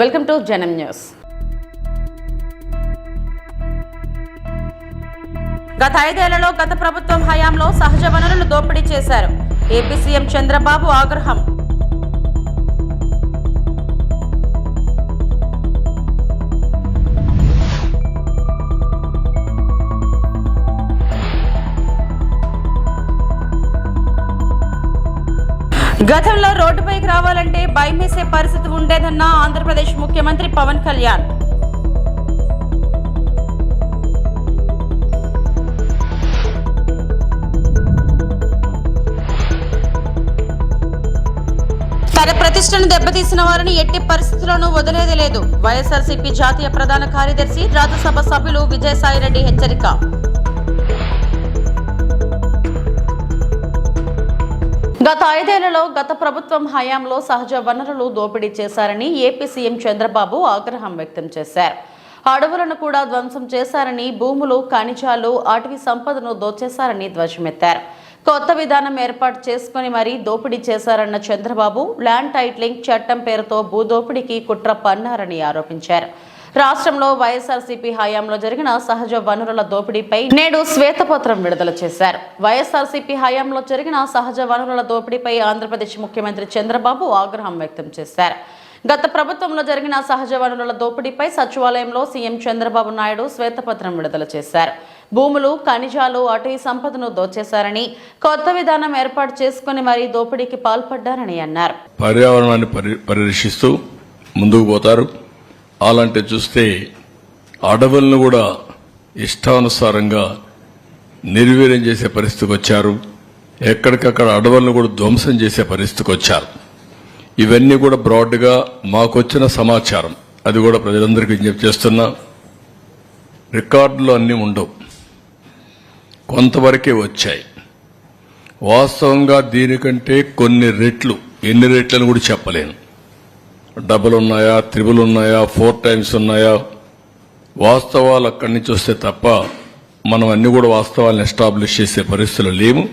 Welcome to జనం news. గత ఐదేళ్ళలో గత ప్రభుత్వం హయాంలో సహజ వనరులు దోపిడీ చేశారు. ఏపీ సీఎం చంద్రబాబు ఆగ్రహం. గతంలో రోడ్డుపైకి రావాలంటే భయమేసే పరిస్థితి ఉండేదన్న ఆంధ్రప్రదేశ్ ముఖ్యమంత్రి పవన్ కళ్యాణ్. తన ప్రతిష్టను దెబ్బతీసిన వారిని ఎట్టి పరిస్థితుల్లోనూ వదిలేది లేదు. వైఎస్ఆర్సీపీ జాతీయ ప్రధాన కార్యదర్శి రాజ్యసభ సభ్యులు విజయసాయిరెడ్డి హెచ్చరిక. గత ఐదేళ్ళలో గత ప్రభుత్వం హయాంలో సహజ వనరులు దోపిడీ చేశారని ఏపీ సీఎం చంద్రబాబు ఆగ్రహం వ్యక్తం చేశారు. అడవులను కూడా ధ్వంసం చేశారని భూములు ఖనిజాలు అటవీ సంపదను దోచేశారని ధ్వజమెత్తారు. కొత్త విధానం ఏర్పాటు చేసుకుని మరీ దోపిడీ చేశారన్న చంద్రబాబు ల్యాండ్ టైట్లింగ్ చట్టం పేరుతో భూదోపిడీకి కుట్ర పన్నారని ఆరోపించారు. రాష్ట్రంలో వైఎస్ఆర్సీపీ హయాంలో జరిగిన సహజ వనరుల దోపిడీపై నేడు శ్వేతపత్రం విడుదల చేశారు. వైఎస్ఆర్సీపీ హయాంలో జరిగిన సహజ వనరుల దోపిడీపై ఆంధ్రప్రదేశ్ ముఖ్యమంత్రి చంద్రబాబు ఆగ్రహం వ్యక్తం చేశారు. గత ప్రభుత్వంలో జరిగిన సహజ వనరుల దోపిడీపై సచివాలయంలో సీఎం చంద్రబాబు నాయుడు శ్వేతపత్రం విడుదల చేశారు. భూములు ఖనిజాలు అటవీ సంపదను దోచేశారని కొత్త విధానం ఏర్పాటు చేసుకుని మరీ దోపిడీకి పాల్పడ్డారని అన్నారు. పర్యావరణాన్ని పరిరక్షిస్తూ ముందుకు పోతారు. అలాంటి చూస్తే అడవులను కూడా ఇష్టానుసారంగా నిర్వీర్యం చేసే పరిస్థితికి వచ్చారు. ఎక్కడికక్కడ అడవులను కూడా ధ్వంసం చేసే పరిస్థితికి వచ్చారు. ఇవన్నీ కూడా బ్రాడ్గా మాకొచ్చిన సమాచారం. అది కూడా ప్రజలందరికీ విజ్ఞప్తి చేస్తున్నా. రికార్డులు అన్నీ ఉండవు. కొంతవరకే వచ్చాయి. వాస్తవంగా దీనికంటే కొన్ని రెట్లు ఎన్ని రెట్లను కూడా చెప్పలేను. డబుల్ ఉన్నాయా త్రిబుల్ ఉన్నాయా ఫోర్ టైమ్స్ ఉన్నాయా? వాస్తవాలు అక్కడి నుంచి వస్తే తప్ప మనం అన్ని కూడా వాస్తవాలను ఎస్టాబ్లిష్ చేసే పరిస్థితులు లేము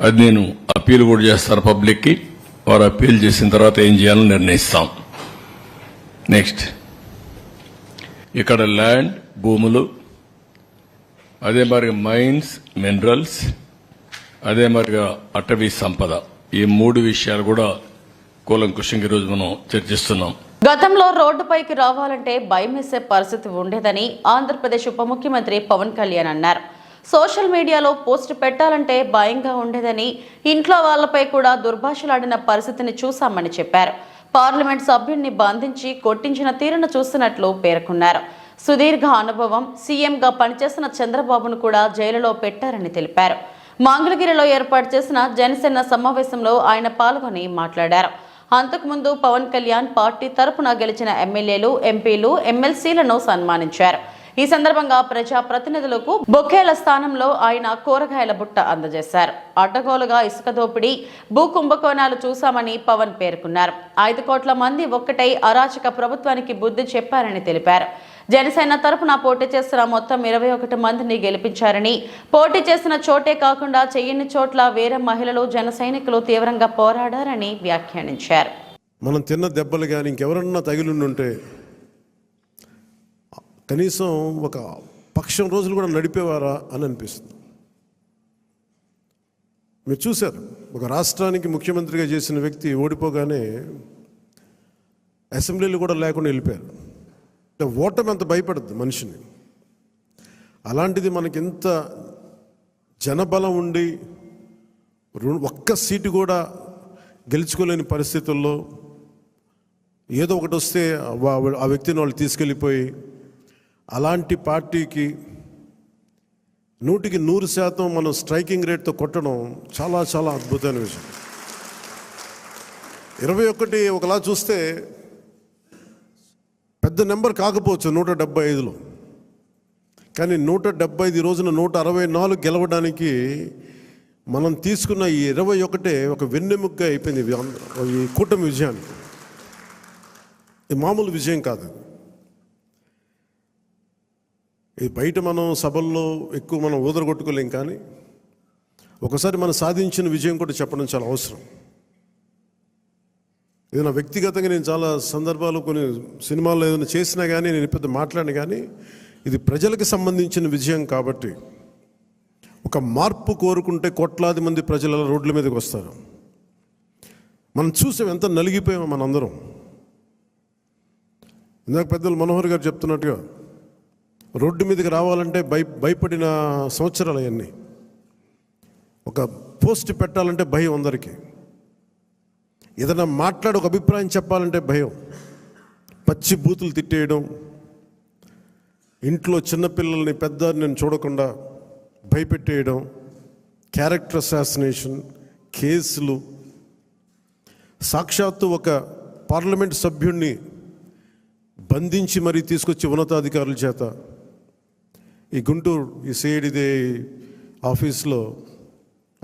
అది నేను అప్పీల్ కూడా చేస్తాను పబ్లిక్కి. వారు అప్పీల్ చేసిన తర్వాత ఏం చేయాలని నిర్ణయిస్తాం. నెక్స్ట్. ఇక్కడ ల్యాండ్ భూములు అదే మరి మైన్స్ మినరల్స్ అదే మరిగా అటవీ సంపద. ఈ మూడు విషయాలు కూడా కూలంకుషంగా ఈరోజు మనం చర్చిస్తున్నాం. గతంలో రోడ్డుపైకి రావాలంటే భయమేసే పరిస్థితి ఉండేదని ఆంధ్రప్రదేశ్ ఉప ముఖ్యమంత్రి పవన్ కళ్యాణ్ అన్నారు. సోషల్ మీడియాలో పోస్ట్ పెట్టాలంటే భయంగా ఉండేదని ఇంట్లో వాళ్ళపై కూడా దుర్భాషలాడిన పరిస్థితిని చూశామని చెప్పారు. పార్లమెంట్ సభ్యుడిని బంధించి కొట్టించిన తీరును చూస్తున్నట్లు పేర్కొన్నారు. సుదీర్ఘ అనుభవం సీఎంగా పనిచేసిన చంద్రబాబును కూడా జైలులో పెట్టారని తెలిపారు. మంగళగిరిలో ఏర్పాటు చేసిన జనసేన సమావేశంలో ఆయన పాల్గొని మాట్లాడారు. అంతకుముందు పవన్ కళ్యాణ్ పార్టీ తరపున గెలిచిన ఎమ్మెల్యేలు ఎంపీలు ఎమ్మెల్సీలను సన్మానించారు. ఈ సందర్భంగా ప్రజా ప్రతినిధులకు బొకేల స్థానంలో ఆయన కూరగాయల బుట్ట అందజేశారు. అడ్డగోలుగా ఇసుక దోపిడీ భూ కుంభకోణాలు చూశామని పవన్ పేర్కొన్నారు. ఐదు కోట్ల మంది ఒక్కటై అరాచక ప్రభుత్వానికి బుద్ధి చెప్పారని తెలిపారు. జనసేన తరపున పోటీ చేస్తున్న మొత్తం ఇరవై ఒకటి మందిని గెలిపించారని. పోటీ చేసిన చోటే కాకుండా చెయ్యని చోట్ల వేరే మహిళలు జన సైనికులు తీవ్రంగా పోరాడారని వ్యాఖ్యానించారు. మనం తిన్న దెబ్బలు కానీ ఇంకెవరన్నా తగిలిండుంటే కనీసం ఒక పక్షం రోజులు కూడా నడిపేవారా అని అనిపిస్తుంది. మీరు చూశారు ఒక రాష్ట్రానికి ముఖ్యమంత్రిగా చేసిన వ్యక్తి ఓడిపోగానే అసెంబ్లీలు కూడా లేకుండా వెళ్ళిపోయారు. అంటే ఓటమి అంత భయపడద్దు మనిషిని. అలాంటిది మనకి ఎంత జనబలం ఉండి ఒక్క సీటు కూడా గెలుచుకోలేని పరిస్థితుల్లో ఏదో ఒకటి వస్తే ఆ వ్యక్తిని వాళ్ళు తీసుకెళ్ళిపోయి అలాంటి పార్టీకి నూటికి నూరు శాతం మనం స్ట్రైకింగ్ రేట్తో కొట్టడం చాలా చాలా అద్భుతమైన విషయం. ఇరవై ఒకటి ఒకలా చూస్తే పెద్ద నెంబర్ కాకపోవచ్చు నూట డెబ్బై ఐదులో. కానీ నూట డెబ్బై ఐదు రోజున నూట అరవై నాలుగు గెలవడానికి మనం తీసుకున్న ఈ ఇరవై ఒకటే ఒక వెన్నెముక్క అయిపోయింది ఈ కూటమి విజయానికి. ఇది మామూలు విజయం కాదు. ఇది బయట మనం సభల్లో ఎక్కువ మనం ఊదరగొట్టుకోలేం కానీ ఒకసారి మనం సాధించిన విజయం కూడా చెప్పడం చాలా అవసరం. ఏదైనా వ్యక్తిగతంగా నేను చాలా సందర్భాలు కొన్ని సినిమాల్లో ఏదైనా చేసినా కానీ నేను పెద్ద మాట్లాడిన కానీ ఇది ప్రజలకు సంబంధించిన విజయం కాబట్టి ఒక మార్పు కోరుకుంటే కోట్లాది మంది ప్రజల రోడ్ల మీదకి వస్తారు. మనం చూసాం ఎంత నలిగిపోయామో మనందరం ఇందాక పెద్దలు మనోహర్ గారు చెప్తున్నట్టుగా రోడ్డు మీదకి రావాలంటే భయ భయపడిన సంవత్సరాలు అవన్నీ. ఒక పోస్ట్ పెట్టాలంటే భయం అందరికీ. ఏదైనా మాట్లాడి ఒక అభిప్రాయం చెప్పాలంటే భయం. పచ్చి బూతులు తిట్టేయడం ఇంట్లో చిన్నపిల్లల్ని పెద్ద నేను చూడకుండా భయపెట్టేయడం క్యారెక్టర్ అసాసినేషన్ కేసులు సాక్షాత్తు ఒక పార్లమెంట్ సభ్యుణ్ణి బంధించి మరీ తీసుకొచ్చి ఉన్నతాధికారుల చేత. ఈ గుంటూరు ఈ సిఐడిదే ఆఫీస్లో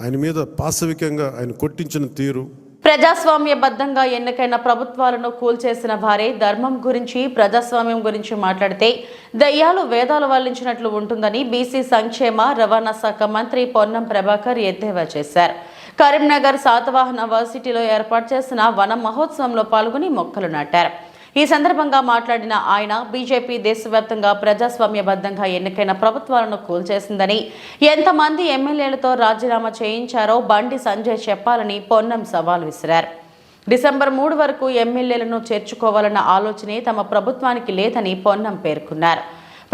ఆయన మీద పాశవికంగా ఆయన కొట్టించిన తీరు. ప్రజాస్వామ్యబద్ధంగా ఎన్నికైన ప్రభుత్వాలను కూల్చేసిన వారే ధర్మం గురించి ప్రజాస్వామ్యం గురించి మాట్లాడితే దయ్యాలు వేదాలు వల్లించినట్లు ఉంటుందని బీసీ సంక్షేమ రవాణా శాఖ మంత్రి పొన్నం ప్రభాకర్ ఎద్దేవా చేశారు. కరీంనగర్ శాతవాహన వర్సిటీలో ఏర్పాటు చేసిన వన మహోత్సవంలో పాల్గొని మొక్కలు నాటారు. ఈ సందర్భంగా మాట్లాడిన ఆయన బీజేపీ దేశవ్యాప్తంగా ప్రజాస్వామ్యబద్ధంగా ఎన్నికైన ప్రభుత్వాలను కూల్చేసిందని ఎంతమంది ఎమ్మెల్యేలతో రాజీనామా చేయించారో బండి సంజయ్ చెప్పాలని పొన్నం సవాల్ విసిరారు. డిసెంబర్ మూడు వరకు ఎమ్మెల్యేలను చేర్చుకోవాలన్న ఆలోచనే తమ ప్రభుత్వానికి లేదని పొన్నం పేర్కొన్నారు.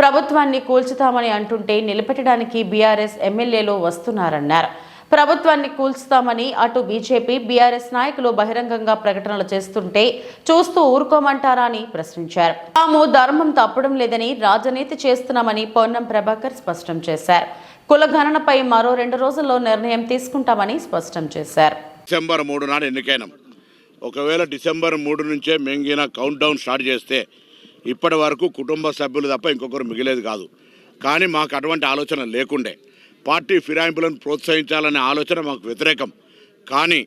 ప్రభుత్వాన్ని కూల్చుతామని అంటుంటే నిలబెట్టడానికి బీఆర్ఎస్ ఎమ్మెల్యేలు వస్తున్నారన్నారు. ప్రభుత్వాన్ని కూల్చుతామని అటు బీజేపీ బీఆర్ఎస్ నాయకులు బహిరంగంగా ప్రకటనలు చేస్తుంటే చూస్తూ ఊరుకోమంటారా అని ప్రశ్నించారు. తాము ధర్మం తప్పడం లేదని రాజనీతి చేస్తున్నామని పొన్నం ప్రభాకర్ స్పష్టం చేశారు. కులగణనపై మరో రెండు రోజుల్లో నిర్ణయం తీసుకుంటామని స్పష్టం చేశారు. డిసెంబర్ మూడు నాడు ఎన్నికైన. ఒకవేళ డిసెంబర్ మూడు నుంచే మెంగిన కౌంట్ డౌన్ స్టార్ట్ చేస్తే ఇప్పటి వరకు కుటుంబ సభ్యులు తప్ప ఇంకొకరు మిగిలేదు కాదు. కానీ మాకు అటువంటి ఆలోచన లేకుండే. పార్టీ ఫిరాయింపులను ప్రోత్సహించాలనే ఆలోచన మాకు వ్యతిరేకం. కానీ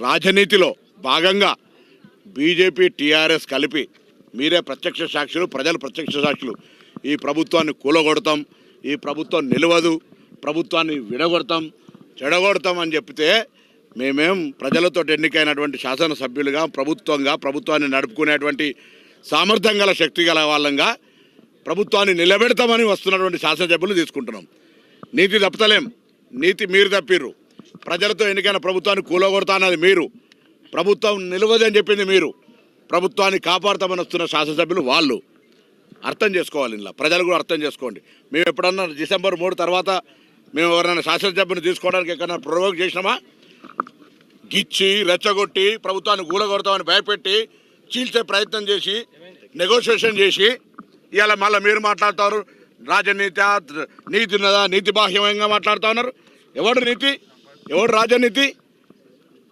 రాజనీతిలో భాగంగా బీజేపీ టీఆర్ఎస్ కలిపి మీరే ప్రత్యక్ష సాక్షులు ప్రజలు ప్రత్యక్ష సాక్షులు. ఈ ప్రభుత్వాన్ని కూలగొడతాం ఈ ప్రభుత్వం నిలవదు ప్రభుత్వాన్ని విడగొడతాం చెడగొడతాం అని చెప్తే మేమేం ప్రజలతో ఎన్నికైనటువంటి శాసనసభ్యులుగా ప్రభుత్వంగా ప్రభుత్వాన్ని నడుపుకునేటువంటి సామర్థ్యం గల శక్తి గల వాళ్ళంగా ప్రభుత్వాన్ని నిలబెడతామని వస్తున్నటువంటి శాసనసభ్యులు తీసుకుంటున్నాం. నీతి తప్పతలేం. నీతి మీరు తప్పిర్రు. ప్రజలతో ఎన్నికైన ప్రభుత్వాన్ని కూలగొడతా అన్నది మీరు. ప్రభుత్వం నిలవదని చెప్పింది మీరు. ప్రభుత్వాన్ని కాపాడతామని వస్తున్న శాసనసభ్యులు వాళ్ళు. అర్థం చేసుకోవాలి ఇలా ప్రజలు కూడా అర్థం చేసుకోండి. మేము ఎప్పుడన్నా డిసెంబర్ మూడు తర్వాత మేము ఎవరైనా శాసనసభ్యుని తీసుకోవడానికి ఎక్కడైనా ప్రొవోక్ చేసినామా? గిచ్చి రెచ్చగొట్టి ప్రభుత్వాన్ని గూలగొడతామని భయపెట్టి చీల్చే ప్రయత్నం చేసి నెగోషియేషన్ చేసి ఇవాళ మళ్ళీ మీరు మాట్లాడుతారు రాజనీతి నీతి ఉన్నదా? నీతి బాహ్యంగా మాట్లాడుతూ ఉన్నారు. ఎవడు నీతి? ఎవడు రాజనీతి?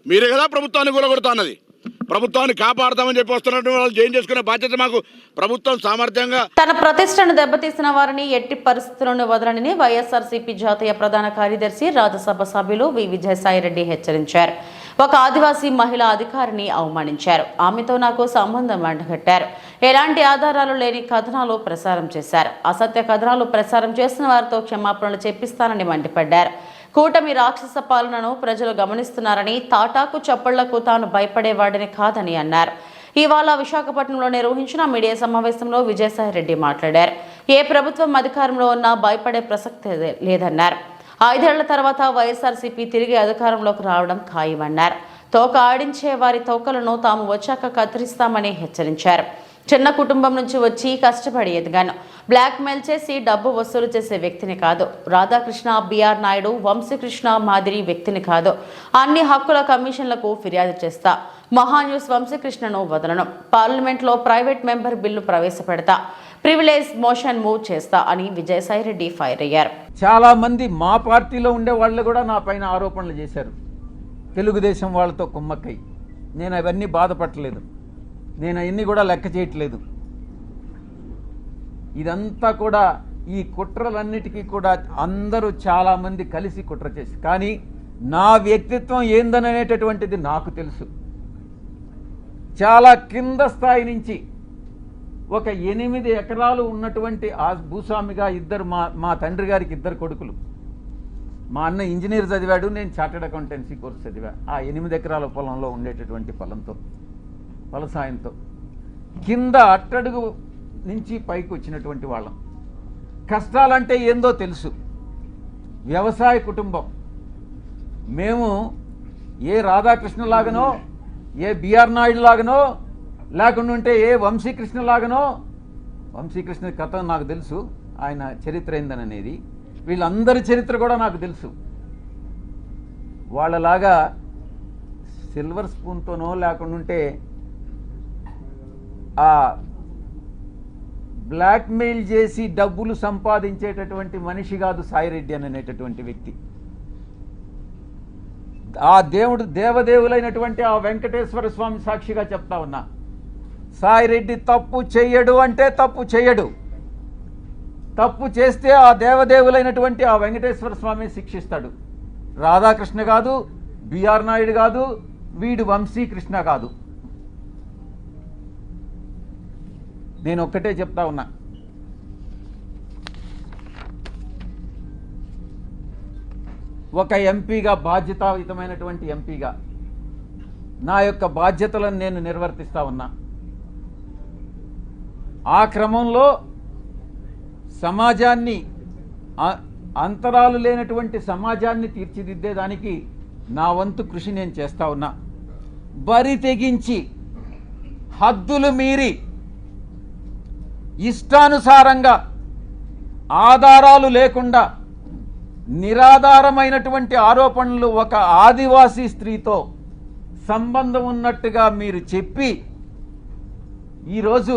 మీరే కదా ప్రభుత్వాన్ని కూలగొడతా ప్రభుత్వాన్ని కాపాడతామని చెప్పి వస్తున్నట్టు వాళ్ళు జైన్ చేసుకునే బాధ్యత మాకు ప్రభుత్వం సామర్థ్యంగా తన ప్రతిష్టను దెబ్బతీసిన వారిని ఎట్టి పరిస్థితుల్లోనూ వదలని వైఎస్ఆర్సీపీ జాతీయ ప్రధాన కార్యదర్శి రాజ్యసభ సభ్యులు వి. విజయసాయిరెడ్డి హెచ్చరించారు. ఒక ఆదివాసీ మహిళా అధికారిని అవమానించారు. ఆమెతో నాకు సంబంధం అంటగట్టారు. ఎలాంటి ఆధారాలు లేని కథనాలు ప్రసారం చేశారు. అసత్య కథనాలు ప్రసారం చేసిన వారితో క్షమాపణలు చెప్పిస్తానని మండిపడ్డారు. కూటమి రాక్షస పాలనను ప్రజలు గమనిస్తున్నారని తాటాకు చప్పళ్ళకు తాను భయపడేవాడిని కాదని అన్నారు. ఇవాళ విశాఖపట్నంలో నిర్వహించిన మీడియా సమావేశంలో విజయసాయిరెడ్డి మాట్లాడారు. ఏ ప్రభుత్వం అధికారంలో ఉన్నా భయపడే ప్రసక్తి లేదన్నారు. ఐదేళ్ళ తర్వాత వైఎస్ఆర్సీపీ తిరిగి అధికారంలోకి రావడం ఖాయమన్నారు. తోక ఆడించే వారి తోకలను తాము వచ్చాక కత్తిరిస్తామని హెచ్చరించారు. చిన్న కుటుంబం నుంచి వచ్చి కష్టపడి ఎదిగాను. బ్లాక్మెయిల్ చేసి డబ్బు వసూలు చేసే వ్యక్తిని కాదు. రాధాకృష్ణ బిఆర్ నాయుడు వంశీకృష్ణ మాదిరి వ్యక్తిని కాదు. అన్ని హక్కుల కమిషన్లకు ఫిర్యాదు చేస్తా. మహాన్యూస్ వంశీకృష్ణను వదలను. పార్లమెంట్లో ప్రైవేట్ మెంబర్ బిల్లు ప్రవేశపెడతా. ప్రివిలేజ్ మోషన్ మూవ్ చేస్తా అని విజయసాయి రెడ్డి ఫైర్ అయ్యారు. చాలా మంది మా పార్టీలో ఉండే వాళ్ళు కూడా నా పైన ఆరోపణలు చేశారు. తెలుగుదేశం వాళ్ళతో కుమ్మక్కై. నేను అవన్నీ బాధపడలేదు. నేను అవన్నీ కూడా లెక్క చేయట్లేదు. ఇదంతా కూడా ఈ కుట్రలన్నిటికీ కూడా అందరూ చాలామంది కలిసి కుట్ర చేసి కానీ నా వ్యక్తిత్వం ఏందననేటటువంటిది నాకు తెలుసు. చాలా కింద స్థాయి నుంచి ఒక ఎనిమిది ఎకరాలు ఉన్నటువంటి ఆ భూస్వామిగా ఇద్దరు మా మా తండ్రి గారికి ఇద్దరు కొడుకులు. మా అన్న ఇంజనీర్ చదివాడు నేను చార్టెడ్ అకౌంటెన్సీ కోర్స్ చదివా. ఆ ఎనిమిది ఎకరాల పొలంలో ఉండేటటువంటి పొలంతో ఫలసాయంతో కింద అట్టడుగు నుంచి పైకి వచ్చినటువంటి వాళ్ళం. కష్టాలంటే ఏందో తెలుసు. వ్యవసాయ కుటుంబం. మేము ఏ రాధాకృష్ణలాగనో ఏ బిఆర్ నాయుడు లాగనో లేకుండా ఉంటే ఏ వంశీకృష్ణ లాగానో వంశీకృష్ణ కథ నాకు తెలుసు ఆయన చరిత్ర ఏందననేది. వీళ్ళందరి చరిత్ర కూడా నాకు తెలుసు. వాళ్ళలాగా సిల్వర్ స్పూన్తోనో లేకుండా ఉంటే ఆ బ్లాక్మెయిల్ చేసి డబ్బులు సంపాదించేటటువంటి మనిషి కాదు సాయిరెడ్డి అని అనేటటువంటి వ్యక్తి. ఆ దేవుడు దేవదేవులైనటువంటి ఆ వెంకటేశ్వర స్వామి సాక్షిగా చెప్తా ఉన్నా. సాయిరెడ్డి తప్పు చెయ్యడు అంటే తప్పు చెయ్యడు. తప్పు చేస్తే ఆ దేవదేవులైనటువంటి ఆ వెంకటేశ్వర స్వామి శిక్షిస్తాడు. రాధాకృష్ణ కాదు బిఆర్ నాయుడు కాదు వీడు వంశీకృష్ణ కాదు. నేను ఒక్కటే చెప్తా ఉన్నా. ఒక ఎంపీగా బాధ్యతాయుతమైనటువంటి ఎంపీగా నా యొక్క బాధ్యతలను నేను నిర్వర్తిస్తా ఉన్నా. ఆ క్రమంలో సమాజాన్ని అంతరాలు లేనటువంటి సమాజాన్ని తీర్చిదిద్దేదానికి నా వంతు కృషి నేను చేస్తా ఉన్నా. బరి తెగించి హద్దులు మీరి ఇష్టానుసారంగా ఆధారాలు లేకుండా నిరాధారమైనటువంటి ఆరోపణలు ఒక ఆదివాసీ స్త్రీతో సంబంధం ఉన్నట్టుగా మీరు చెప్పి ఈరోజు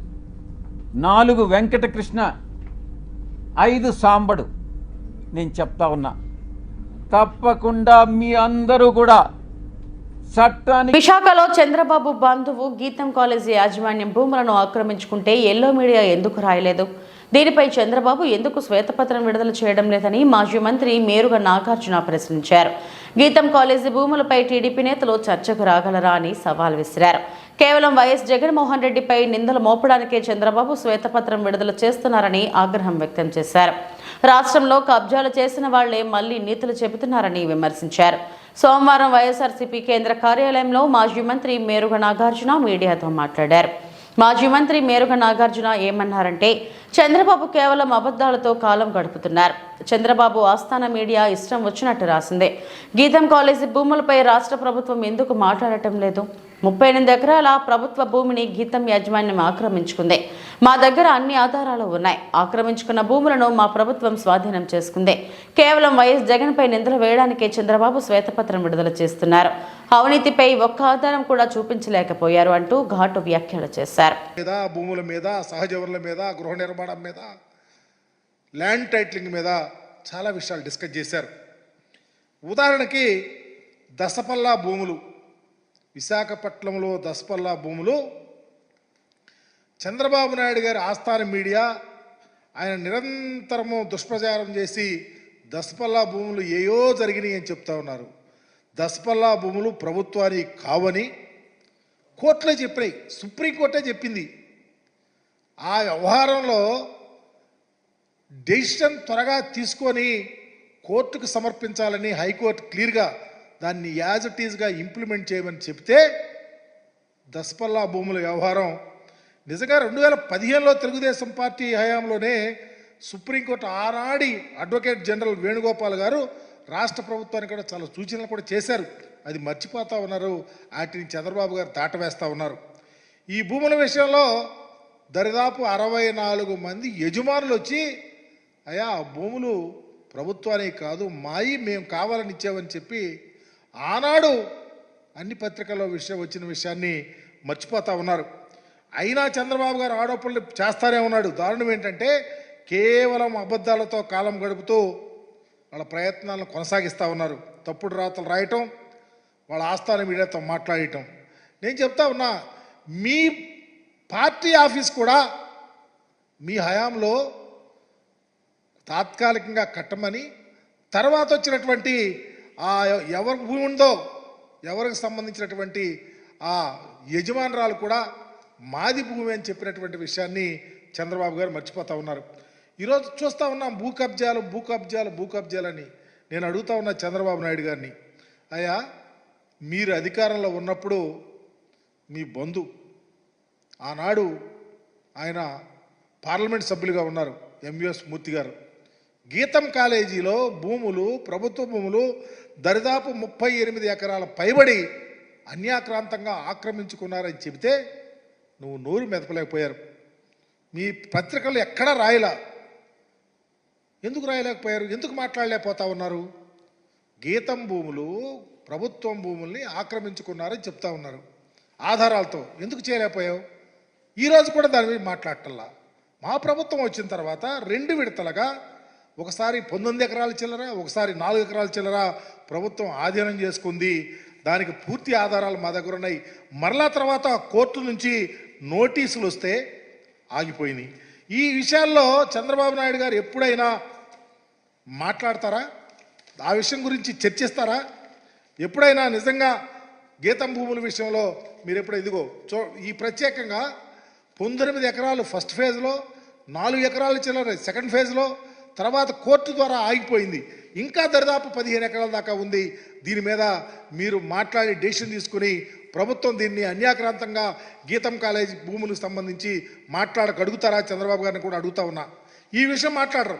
నాలుగు వెంకటకృష్ణ ఐదు సాంబడు. నేను చెప్తా ఉన్నా. తప్పకుండా మీ అందరూ కూడా చట్టాన్ని విశాఖలో చంద్రబాబు బంధువు గీతం కాలేజీ యాజమాన్యం భూములను ఆక్రమించుకుంటే ఎల్లో మీడియా ఎందుకు రాయలేదు? దీనిపై చంద్రబాబు ఎందుకు శ్వేతపత్రం విడుదల చేయడం లేదని మాజీ మంత్రి మేరుగ నాగార్జున ప్రశ్నించారు. గీతం కాలేజీ భూములపై టీడీపీ నేతలు చర్చకు రాగలరా అని సవాల్ విసిరారు. కేవలం వైఎస్ జగన్మోహన్ రెడ్డిపై నిందలు మోపడానికే చంద్రబాబు శ్వేతపత్రం విడుదల చేస్తున్నారని ఆగ్రహం వ్యక్తం చేశారు. రాష్ట్రంలో కబ్జాలు చేసిన వాళ్ళే మళ్ళీ నీతులు చెబుతున్నారని విమర్శించారు. సోమవారం వైఎస్ఆర్సీపీ కేంద్ర కార్యాలయంలో మాజీ మంత్రి మేరుగ నాగార్జున మీడియాతో మాట్లాడారు. మాజీ మంత్రి మేరుగ నాగార్జున ఏమన్నారంటే చంద్రబాబు కేవలం అబద్ధాలతో కాలం గడుపుతున్నారు. చంద్రబాబు ఆస్థాన మీడియా ఇష్టం వచ్చినట్టు రాసిందే. గీతం కాలేజీ భూములపై రాష్ట్ర ప్రభుత్వం ఎందుకు మాట్లాడటం లేదు? ముప్పై ఎనిమిది ఎకరాల ప్రభుత్వ భూమిని గీతం యాజమాన్యం ఆక్రమించుకుంది. మా దగ్గర అన్ని ఆధారాలు ఉన్నాయి. ఆక్రమించుకున్న భూములను మా ప్రభుత్వం స్వాధీనం చేసుకుంది. కేవలం వైఎస్ జగన్పై నిందలు వేయడానికే చంద్రబాబు శ్వేతపత్రం విడుదల చేస్తున్నారు. అవినీతిపై ఒక్క ఆధారం కూడా చూపించలేకపోయారు అంటూ ఘాటు వ్యాఖ్యలు చేశారు. భూముల మీద సహజ వనరుల మీద గృహ నిర్మాణం మీద ల్యాండ్ టైటిలింగ్ మీద చాలా విషయాలు డిస్కస్ చేశారు. ఉదాహరణకి దసపల్లా భూములు. విశాఖపట్నంలో దస్పల్లా భూములు. చంద్రబాబు నాయుడు గారి ఆస్థాన మీడియా. ఆయన నిరంతరము దుష్ప్రచారం చేసి దస్పల్లా భూములు ఏయో జరిగినాయి అని చెప్తా ఉన్నారు. దస్పల్లా భూములు ప్రభుత్వానికి కావని కోర్టులే చెప్పినాయి. సుప్రీంకోర్టే చెప్పింది. ఆ వ్యవహారంలో డెసిషన్ త్వరగా తీసుకొని కోర్టుకు సమర్పించాలని హైకోర్టు క్లియర్గా దాన్ని యాజ్ ఇట్ ఈజ్గా ఇంప్లిమెంట్ చేయమని చెప్తే దసపల్లా భూముల వ్యవహారం నిజంగా రెండు వేల పదిహేనులో తెలుగుదేశం పార్టీ హయాంలోనే సుప్రీంకోర్టు ఆనాడి అడ్వకేట్ జనరల్ వేణుగోపాల్ గారు రాష్ట్ర ప్రభుత్వానికి కూడా చాలా సూచనలు కూడా చేశారు. అది మర్చిపోతూ ఉన్నారు. వాటిని చంద్రబాబు గారు దాటవేస్తూ ఉన్నారు. ఈ భూముల విషయంలో దరిదాపు అరవై నాలుగు మంది యజమానులు వచ్చి అయా ఆ భూములు ప్రభుత్వానికి కాదు మాయి మేము కావాలని ఇచ్చామని చెప్పి ఆనాడు అన్ని పత్రికల్లో విషయం వచ్చిన విషయాన్ని మర్చిపోతా ఉన్నారు. అయినా చంద్రబాబు గారు ఆరోపణలు చేస్తానే ఉన్నాడు. దారుణం ఏంటంటే కేవలం అబద్ధాలతో కాలం గడుపుతూ వాళ్ళ ప్రయత్నాలను కొనసాగిస్తూ ఉన్నారు. తప్పుడు రాతలు రాయటం వాళ్ళ ఆస్థాన మీడియాతో మాట్లాడటం. నేను చెప్తా ఉన్నా మీ పార్టీ ఆఫీస్ కూడా మీ హయాంలో తాత్కాలికంగా కట్టమని తర్వాత వచ్చినటువంటి ఆ ఎవరికి భూమి ఉందో ఎవరికి సంబంధించినటువంటి ఆ యజమానురాలు కూడా మాది భూమి అని చెప్పినటువంటి విషయాన్ని చంద్రబాబు గారు మర్చిపోతా ఉన్నారు. ఈరోజు చూస్తూ ఉన్నాం భూ కబ్జాలు భూ కబ్జాలు భూ కబ్జాలని. నేను అడుగుతా ఉన్నా చంద్రబాబు నాయుడు గారిని. అయ్యా మీరు అధికారంలో ఉన్నప్పుడు మీ బంధు ఆనాడు ఆయన పార్లమెంట్ సభ్యులుగా ఉన్నారు ఎంవిఎస్ మూర్తి గారు. గీతం కాలేజీలో భూములు ప్రభుత్వ భూములు దరిదాపు ముప్పై ఎనిమిది ఎకరాల పైబడి అన్యాక్రాంతంగా ఆక్రమించుకున్నారని చెబితే నువ్వు నోరు మెదపలేకపోయారు. మీ పత్రికలు ఎక్కడా రాయలా? ఎందుకు రాయలేకపోయారు? ఎందుకు మాట్లాడలేకపోతా ఉన్నారు? గీతం భూములు ప్రభుత్వం భూముల్ని ఆక్రమించుకున్నారని చెప్తా ఉన్నారు. ఆధారాలతో ఎందుకు చేయలేకపోయావు? ఈరోజు కూడా దాని మీద మాట్లాడటల్లా మా ప్రభుత్వం వచ్చిన తర్వాత రెండు విడతలుగా ఒకసారి పంతొమ్మిది ఎకరాల చిల్లర ఒకసారి నాలుగు ఎకరాల చిల్లర ప్రభుత్వం ఆధీనం చేసుకుంది. దానికి పూర్తి ఆధారాలు మా దగ్గర ఉన్నాయి. మరలా తర్వాత కోర్టు నుంచి నోటీసులు వస్తే ఆగిపోయినాయి. ఈ విషయాల్లో చంద్రబాబు నాయుడు గారు ఎప్పుడైనా మాట్లాడతారా? ఆ విషయం గురించి చర్చిస్తారా? ఎప్పుడైనా నిజంగా గీతం భూముల విషయంలో మీరు ఎప్పుడు ఇదిగో చూ ఈ ప్రత్యేకంగా పంతొమ్మిది ఎకరాలు ఫస్ట్ ఫేజ్లో నాలుగు ఎకరాల చిల్లర సెకండ్ ఫేజ్లో తర్వాత కోర్టు ద్వారా ఆగిపోయింది. ఇంకా దరిదాపు పదిహేను ఎకరాల దాకా ఉంది. దీని మీద మీరు మాట్లాడి డెసిషన్ తీసుకుని ప్రభుత్వం దీన్ని అన్యాక్రాంతంగా గీతం కాలేజీ భూములకు సంబంధించి మాట్లాడక అడుగుతారా చంద్రబాబు గారిని కూడా అడుగుతా ఉన్నా. ఈ విషయం మాట్లాడరు.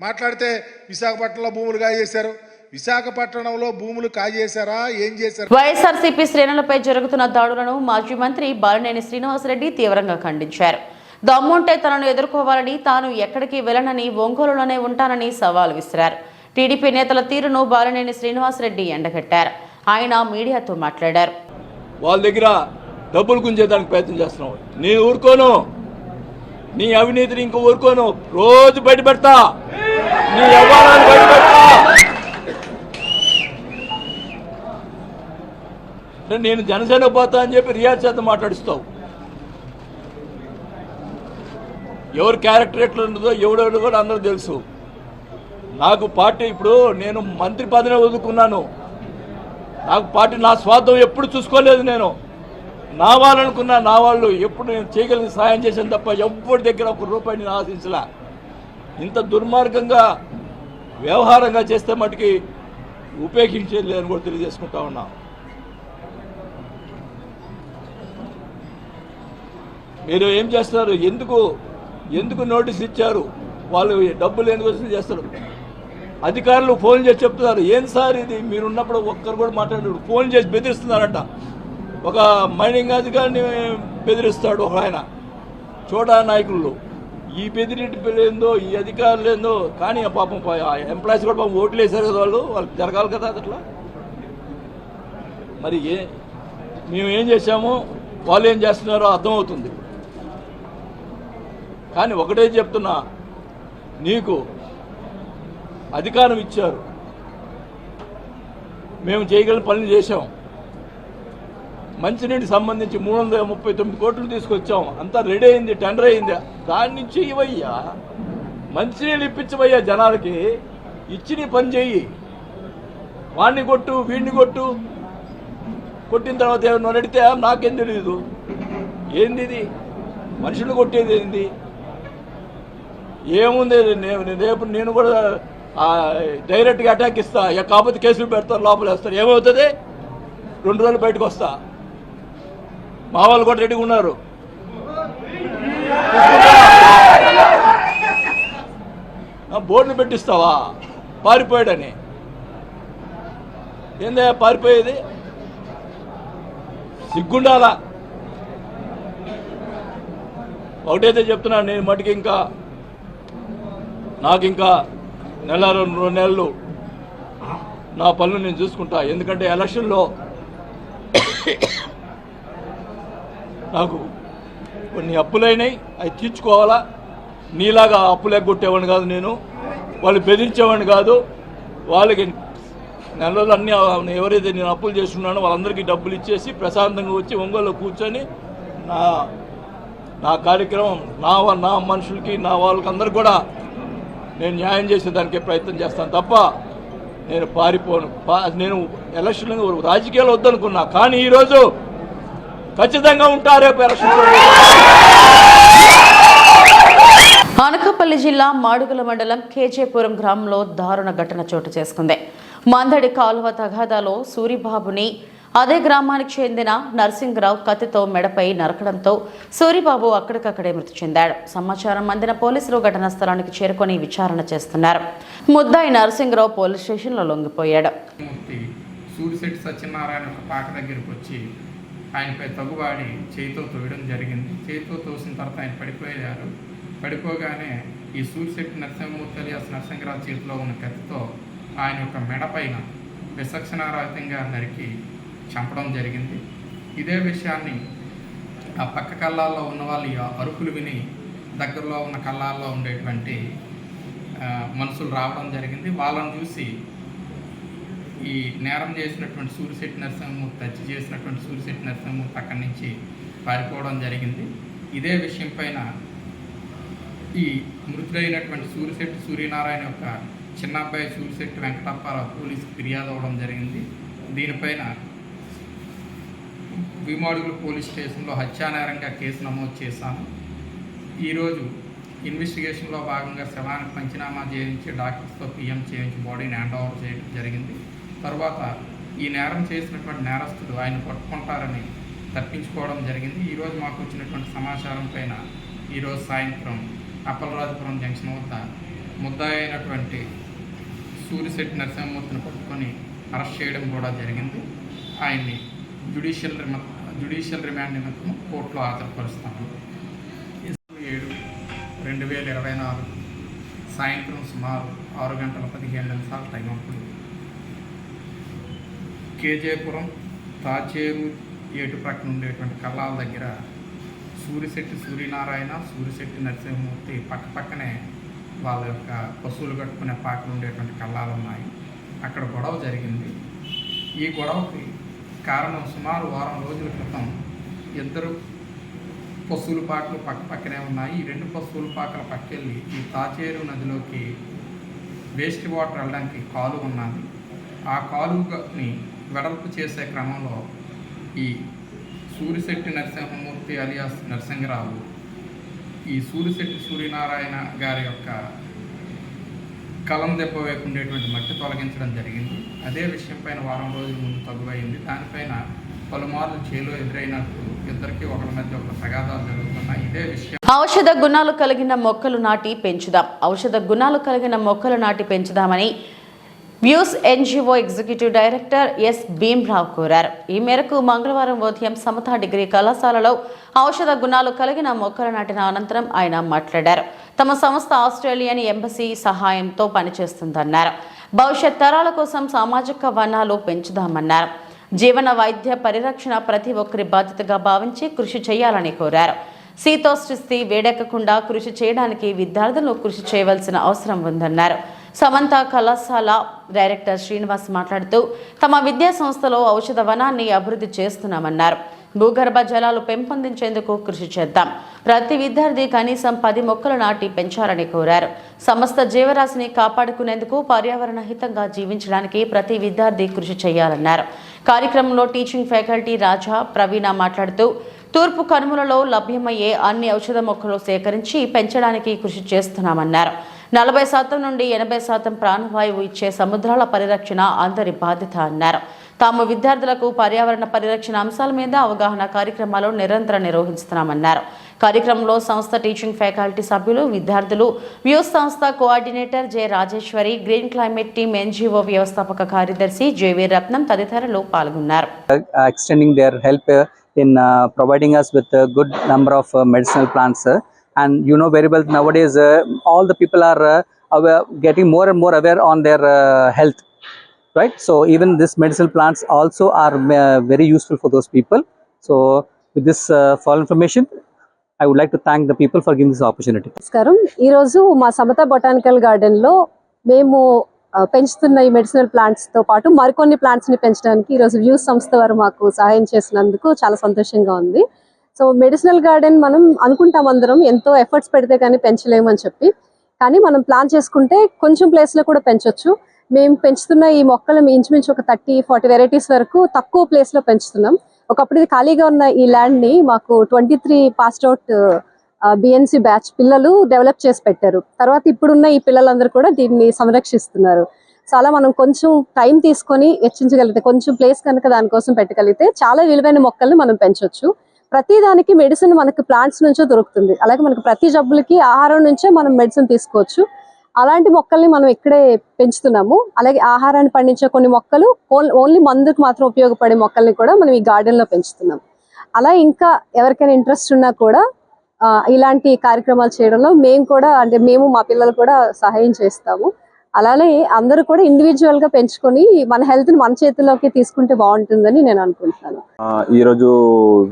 మాట్లాడితే విశాఖపట్నంలో భూములు కాజేశారు విశాఖపట్నంలో భూములు కాజేశారా ఏం చేశారు? వైఎస్ఆర్సీపీ శ్రేణులపై జరుగుతున్న దాడులను మాజీ మంత్రి బాలినేని శ్రీనివాసరెడ్డి తీవ్రంగా ఖండించారు. దమ్ముంటే తనను ఎదుర్కోవాలని తాను ఎక్కడికి వెళ్ళనని ఒంగోలులోనే ఉంటానని సవాల్ విసిరారు. టీడీపీ నేతల తీరును బాలినేని శ్రీనివాసరెడ్డి ఎండగట్టారు. ఆయన మీడియాతో మాట్లాడారు. వాళ్ళ దగ్గర డబ్బులు గుంజేదానికి ప్రయత్నం చేస్తున్నావు నేను ఊరుకోను. నీ అవినీతిని ఇంక ఊరుకోను. రోజు బయటపెడతా. నీ వ్యవహారాలు నేను జనసేన పోతా అని చెప్పి రియాజ్ చేత మాట్లాడిస్తావు. ఎవరు క్యారెక్టర్ ఎట్లా ఉండదో ఎవడెవడు కూడా అందరూ తెలుసు. నాకు పార్టీ ఇప్పుడు నేను మంత్రి పదవిని వదులుకున్నాను. నాకు పార్టీ నా స్వార్థం ఎప్పుడు చూసుకోలేదు నేను. నా వాళ్ళనుకున్నా నా వాళ్ళు ఎప్పుడు నేను చేయగలిగిన సహాయం చేశాను తప్ప ఎవరి దగ్గర ఒక రూపాయి నేను ఆశించలే. ఇంత దుర్మార్గంగా వ్యవహారంగా చేస్తే మటుకి ఉపేక్షించేది లేదని కూడా తెలియజేసుకుంటా ఉన్నా. మీరు ఏం చేస్తారు ఎందుకు ఎందుకు నోటీస్ ఇచ్చారు? వాళ్ళు డబ్బులు ఎందుకు వసూలు చేస్తారు? అధికారులు ఫోన్ చేసి చెప్తున్నారు ఏం సార్ ఇది? మీరున్నప్పుడు ఒక్కరు కూడా మాట్లాడారు ఫోన్ చేసి బెదిరిస్తున్నారంట. ఒక మైనింగ్ అధికారిని బెదిరిస్తాడు ఒక ఆయన. చోటా నాయకులు. ఈ బెదిరింటి ఏందో ఈ అధికారులు ఏందో కానీ ఆ పాపం ఎంప్లాయీస్ కూడా పాపం ఓట్లు వేశారు కదా వాళ్ళు? వాళ్ళకి జరగాలి కదా అట్లా మరి ఏ మేము ఏం చేశాము? వాళ్ళు ఏం చేస్తున్నారో అర్థమవుతుంది. కానీ ఒకటే చెప్తున్నా. నీకు అధికారం ఇచ్చారు. మేము చేయగలిగిన పనులు చేశాం. మంచినీటికి సంబంధించి మూడు వందల ముప్పై తొమ్మిది కోట్లు తీసుకొచ్చాం. అంతా రెడీ అయింది టెండర్ అయింది. దాని నుంచి ఇవయ్యా మంచినీళ్ళు ఇప్పించవయ్యా జనాలకి. ఇచ్చి నీ పని చెయ్యి. వాడిని కొట్టు వీడిని కొట్టు. కొట్టిన తర్వాత ఏమన్నా అడిగితే నాకేం తెలియదు ఏంది ఇది? మనుషులు కొట్టేది ఏంది? ఏముంది? నేను రేపు నేను కూడా డైరెక్ట్గా అటాక్ ఇస్తా. ఇక కాకపోతే కేసులు పెడతారు లోపల వేస్తారు. ఏమవుతుంది? రెండు రోజులు బయటకు వస్తా. మా వాళ్ళు కూడా రెడీగా ఉన్నారు. బోర్డుని పెట్టిస్తావా? పారిపోయాడని. ఏందే పారిపోయేది? సిగ్గుండాలా? ఒకటైతే చెప్తున్నాను నేను మటుకు ఇంకా. నాకు ఇంకా నెల రెండు నెలలు నా పనులు నేను చూసుకుంటా. ఎందుకంటే ఎలక్షన్లో నాకు కొన్ని అప్పులైనాయి. అవి తీర్చుకోవాలా? నీలాగా అప్పులు ఎగ్గొట్టేవాడిని కాదు నేను. వాళ్ళు బెదిరించేవాడిని కాదు. వాళ్ళకి నెల అన్ని ఎవరైతే నేను అప్పులు చేస్తున్నానో వాళ్ళందరికీ డబ్బులు ఇచ్చేసి ప్రశాంతంగా వచ్చి ఒంగోలు కూర్చొని నా నా కార్యక్రమం నా నా మనుషులకి నా వాళ్ళకి అందరికి కూడా నేను న్యాయం చేసేదానికే ప్రయత్నం చేస్తాను తప్ప నేను పారిపోను. పా నేను ఎలక్షన్ రాజకీయాలు వద్దనుకున్నా. కానీ ఈరోజు ఖచ్చితంగా ఉంటా రేపు ఎలక్షన్ అనకాపల్లి జిల్లా మాడుగుల మండలం కేజేపురం గ్రామంలో దారుణ ఘటన చోటు చేసుకుంది. మందడి కాలువ తగాదాలో సూరిబాబుని అదే గ్రామానికి చెందిన నర్సింగ్రావు కత్తితో మెడపై నరకడంతో సూరిబాబు అక్కడికక్కడే మృతి చెందాడు. సమాచారం అందిన పోలీసులు ఘటనా స్థలానికి చేరుకొని విచారణ చేస్తున్నారు. ముద్దాయి నర్సింగ్రావు పోలీస్ స్టేషన్లో లొంగిపోయాడు. మూర్తి సూరిశెట్టి సత్యనారాయణ ఒక పాక దగ్గరికి వచ్చి ఆయనపై తగువాడి చేతితో తోయడం జరిగింది. చేతితో తోసిన తర్వాత ఆయన పడిపోయారు. పడిపోగానే ఈ సూరిశెట్టి నరసింహమూర్తి అలియాస్ నరసింహరావు చేతిలో ఉన్న కత్తితో ఆయన యొక్క మెడ పైన నరికి చంపడం జరిగింది. ఇదే విషయాన్ని ఆ పక్క కళ్ళాల్లో ఉన్న వాళ్ళు అరుపులు విని దగ్గరలో ఉన్న కళ్ళాల్లో ఉండేటువంటి మనుషులు రావడం జరిగింది. వాళ్ళని చూసి ఈ నేరం చేసినటువంటి సూర్యశెట్టి నరసింహమూర్తి హత్య చేసినటువంటి సూర్యశెట్టి నరసింహమూర్తి అక్కడి నుంచి పారిపోవడం జరిగింది. ఇదే విషయం పైన ఈ మృతుడైనటువంటి సూర్యశెట్టి సూర్యనారాయణ యొక్క చిన్న అబ్బాయి సూర్యశెట్టి వెంకటప్పారావు పోలీసుకు ఫిర్యాదు అవ్వడం జరిగింది. దీనిపైన భీమాడుగులు పోలీస్ స్టేషన్లో హత్యానేరంగా కేసు నమోదు చేశాను. ఈరోజు ఇన్వెస్టిగేషన్లో భాగంగా శవానికి పంచనామా చేయించి డాక్టర్స్తో పిఎం చేయించి బాడీని హ్యాండ్ ఓవర్ చేయడం జరిగింది. తర్వాత ఈ నేరం చేసినటువంటి నేరస్తుడు ఆయన పట్టుకుంటారని తప్పించుకోవడం జరిగింది. ఈరోజు మాకు వచ్చినటువంటి సమాచారం పైన ఈరోజు సాయంత్రం అప్పలరాజపురం జంక్షన్ వద్ద ముద్దాయి అయినటువంటి సూర్యశెట్టి నరసింహమూర్తిని పట్టుకొని అరెస్ట్ చేయడం కూడా జరిగింది. ఆయన్ని జ్యుడిషియల్ రిమ జ్యుడిషియల్ రిమాండ్ నిమిత్తం కోర్టులో హాజరుపరుస్తాను ఏడు రెండు వేల ఇరవై నాలుగు సాయంత్రం సుమారు ఆరు గంటల పదిహేను నిమిషాల టైం అప్పుడు కేజేపురం తాచేరు ఏటు ప్రక్కన ఉండేటువంటి కళ్ళాల దగ్గర సూరిశెట్టి సూర్యనారాయణ సూరిశెట్టి నరసింహమూర్తి పక్క పక్కనే వాళ్ళ యొక్క పశువులు కట్టుకునే పాకలు ఉండేటువంటి కల్లాలు ఉన్నాయి. అక్కడ గొడవ జరిగింది. ఈ గొడవకి కారణం సుమారు వారం రోజుల క్రితం ఇద్దరు పశువుల పాకలు పక్క పక్కనే ఉన్నాయి. ఈ రెండు పశువుల పాకల పక్కెళ్ళి ఈ తాచేరు నదిలోకి వేస్ట్ వాటర్ వెళ్ళడానికి కాలువ ఉన్నది. ఆ కాలువని వెడల్పు చేసే క్రమంలో ఈ సూరిశెట్టి నరసింహమూర్తి అలియాస్ నరసింహరావు ఈ సూరిశెట్టి సూర్యనారాయణ గారి యొక్క కలం దెబ్బ వైపు మట్టి తొలగించడం జరిగింది. అదే విషయం పైన వారం రోజుల ముందు తగ్గువైంది దానిపైన పలుమార్లు చేలో ఎదురైనట్టు ఇద్దరికి ఒకరి మధ్య ఒక తగాదాలు జరుగుతున్నాయి. ఇదే విషయం ఔషధ గుణాలు కలిగిన మొక్కలు నాటి పెంచుదాం. ఔషధ గుణాలు కలిగిన మొక్కలు నాటి పెంచుదామని Views NGO executive director S Bhimrao కోరారు. ఈ మేరకు మంగళవారం ఉదయం సమతా డిగ్రీ కళాశాలలో ఔషధ గుణాలు కలిగిన మొక్కలు నాటిన అనంతరం ఆయన మాట్లాడారు. తమ సంస్థ ఆస్ట్రేలియన్ ఎంబసీ సహాయంతో పనిచేస్తుందన్నారు. భవిష్యత్ తరాల కోసం సామాజిక వనాలు పెంచుదామన్నారు. జీవన వైద్య పరిరక్షణ ప్రతి ఒక్కరి బాధ్యతగా భావించి కృషి చేయాలని కోరారు. శీతోష్ణిస్థి వేడెక్కకుండా కృషి చేయడానికి విద్యార్థులు కృషి చేయవలసిన అవసరం ఉందన్నారు. సమంత కళాశాల డైరెక్టర్ శ్రీనివాస్ మాట్లాడుతూ తమ విద్యా సంస్థలో ఔషధ వనాన్ని అభివృద్ధి చేస్తున్నామన్నారు. భూగర్భ జలాలు పెంపొందించేందుకు కృషి చేద్దాం. ప్రతి విద్యార్థి కనీసం పది మొక్కలు నాటి పెంచాలని కోరారు. సమస్త జీవరాశిని కాపాడుకునేందుకు పర్యావరణ హితంగా జీవించడానికి ప్రతి విద్యార్థి కృషి చేయాలన్నారు. కార్యక్రమంలో టీచింగ్ ఫ్యాకల్టీ రాజా ప్రవీణ మాట్లాడుతూ తూర్పు కనుమలలో లభ్యమయ్యే అన్ని ఔషధ మొక్కలు సేకరించి పెంచడానికి కృషి చేస్తున్నామన్నారు. నలభై శాతం నుండి ఎనభై శాతం ప్రాణవాయువు ఇచ్చే సముద్రాల పరిరక్షణ అందరి బాధ్యత అన్నారు. తాము విద్యార్థులకు పర్యావరణ పరిరక్షణ అంశాల మీద అవగాహన కార్యక్రమాలు నిరంతరం నిర్వహిస్తున్నామన్నారు. కార్యక్రమంలో సంస్థ టీచింగ్ ఫ్యాకల్టీ సభ్యులు విద్యార్థులు వ్యూ సంస్థ coordinator J Rajeshwari green climate team NGO వ్యవస్థాపక కార్యదర్శి జేవీ రత్నం తదితరులు పాల్గొన్నారు. Uh, in uh, providing us with a good number of uh, medicinal plants uh, and you know very well nowadays uh, all the people are uh, aware, getting more and more aware on their uh, health. Right? So even this medicinal plants also are uh, very useful for those people. So with this uh, for information, I would like to thank the people for giving this opportunity. నమస్కారం ఈరోజు మా Samata botanical గార్డెన్లో మేము పెంచుతున్న ఈ medicinal ప్లాంట్స్తో పాటు మరికొన్ని ప్లాంట్స్ని పెంచడానికి ఈరోజు వ్యూస్ సంస్థ వారు మాకు సహాయం చేసినందుకు చాలా సంతోషంగా ఉంది సో మెడిసినల్ గార్డెన్ మనం అనుకుంటాం అందరం ఎంతో ఎఫర్ట్స్ పెడితే కానీ పెంచలేము అని చెప్పి కానీ మనం ప్లాన్ చేసుకుంటే కొంచెం ప్లేస్లో కూడా పెంచొచ్చు మేము పెంచుతున్న ఈ మొక్కలు ఇంచుమించు ఒక థర్టీ ఫార్టీ వెరైటీస్ వరకు తక్కువ ప్లేస్లో పెంచుతున్నాం. ఒకప్పుడు ఇది ఖాళీగా ఉన్న ఈ ల్యాండ్ని మాకు twenty three passed out BNC batch పిల్లలు డెవలప్ చేసి పెట్టారు. తర్వాత ఇప్పుడున్న ఈ పిల్లలందరూ కూడా దీన్ని సంరక్షిస్తున్నారు. సో అలా మనం కొంచెం టైం తీసుకొని హెచ్చించగలిగితే కొంచెం ప్లేస్ కనుక దానికోసం పెట్టగలిగితే చాలా విలువైన మొక్కల్ని మనం పెంచొచ్చు. ప్రతి దానికి మెడిసిన్ మనకి ప్లాంట్స్ నుంచో దొరుకుతుంది. అలాగే మనకి ప్రతి జబ్బులకి ఆహారం నుంచే మనం మెడిసిన్ తీసుకోవచ్చు. అలాంటి మొక్కల్ని మనం ఇక్కడే పెంచుతున్నాము. అలాగే ఆహారాన్ని పండించే కొన్ని మొక్కలు ఓన్లీ మందుకు మాత్రం ఉపయోగపడే మొక్కల్ని కూడా మనం ఈ గార్డెన్లో పెంచుతున్నాం. అలా ఇంకా ఎవరికైనా ఇంట్రెస్ట్ ఉన్నా కూడా ఇలాంటి కార్యక్రమాలు చేయడంలో మేము కూడా అంటే మేము మా పిల్లలు కూడా సహాయం చేస్తాము. అలానే అందరూ కూడా ఇండివిజువల్గా పెంచుకొని మన హెల్త్ని మన చేతిలోకి తీసుకుంటే బాగుంటుందని నేను అనుకుంటున్నాను. ఈ రోజు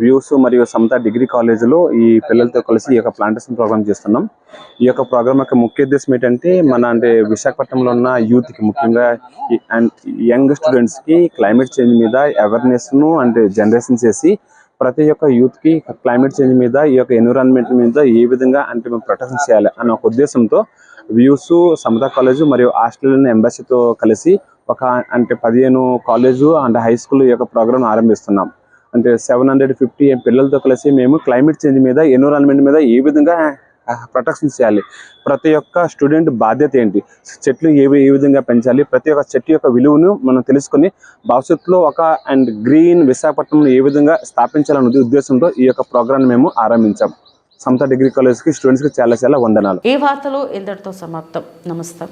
వ్యూస్ మరియు సమత డిగ్రీ కాలేజీలో ఈ పిల్లలతో కలిసి ఈ యొక్క ప్లాంటేషన్ ప్రోగ్రామ్ చేస్తున్నాం. ఈ యొక్క ప్రోగ్రామ్ యొక్క ముఖ్య ఉద్దేశం ఏంటంటే మన అంటే విశాఖపట్నంలో ఉన్న యూత్కి ముఖ్యంగా అండ్ యంగ్ స్టూడెంట్స్కి క్లైమేట్ చేంజ్ మీద అవేర్నెస్ను అంటే జనరేషన్ చేసి ప్రతి ఒక్క యూత్కి క్లైమేట్ చేంజ్ మీద ఈ యొక్క ఎన్విరాన్మెంట్ మీద ఏ విధంగా అంటే మేము ప్రొటెక్షన్ చేయాలి అనే ఒక ఉద్దేశంతో వ్యూస్ సమత కాలేజ్ మరియు ఆస్ట్రేలియన్ ఎంబసీతో కలిసి ఒక అంటే పదిహేను కాలేజు అండ్ హై స్కూల్ యొక్క ప్రోగ్రామ్ ఆరంభిస్తున్నాం. అంటే సెవెన్ హండ్రెడ్ ఫిఫ్టీ పిల్లలతో కలిసి మేము క్లైమేట్ చేంజ్ మీద ఎన్విరాన్మెంట్ మీద ఏ విధంగా ప్రొటెక్షన్ చేయాలి? ప్రతి ఒక్క స్టూడెంట్ బాధ్యత ఏంటి? చెట్లు ఏవి ఏ విధంగా పెంచాలి? ప్రతి ఒక్క చెట్టు యొక్క విలువను మనం తెలుసుకొని భవిష్యత్తులో ఒక అండ్ గ్రీన్ విశాఖపట్నం ఏ విధంగా స్థాపించాలనే ఉద్దేశంతో ఈ యొక్క ప్రోగ్రామ్ మేము ఆరంభించాం. సమత డిగ్రీ కాలేజ్కి స్టూడెంట్స్కి చాలా చాలా వందనాలు. ఈ వార్తలు ఇంతటితో సమాప్తం. నమస్తే.